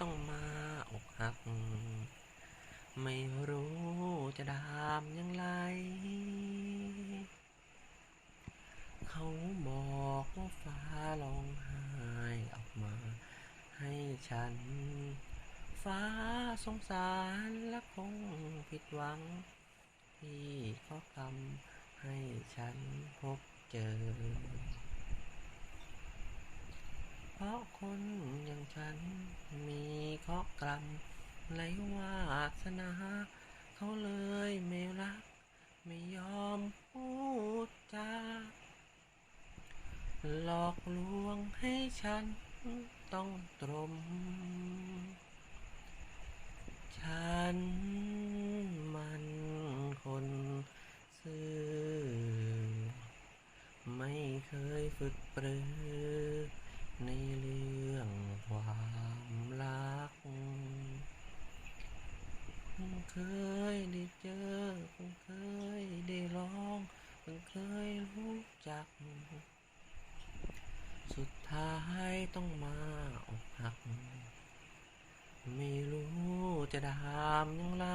ต้องมาอกหัก ไม่รู้จะดามยังไรเขาบอกว่าฟ้าร้องไห้ออกมา ให้ฉัน ฟ้าสงสารและคงผิดหวัง ที่เขาทำให้ฉันพบเจอ เพราะคน ฉันมีเคราะห์กรรมไรวาสนา เขาเลยไม่รัก ไม่ยอมพูดจาหลอกลวงให้ฉันต้องตรม ฉันมันคนซื่อ ไม่เคยฝึกปรือ ในเรื่องความรัก เคยได้เจอเพิ่งเคยได้ลองเพิ่งเคยรู้จัก สุดท้ายต้องมาอกหัก ไม่รู้จะถามอย่างไร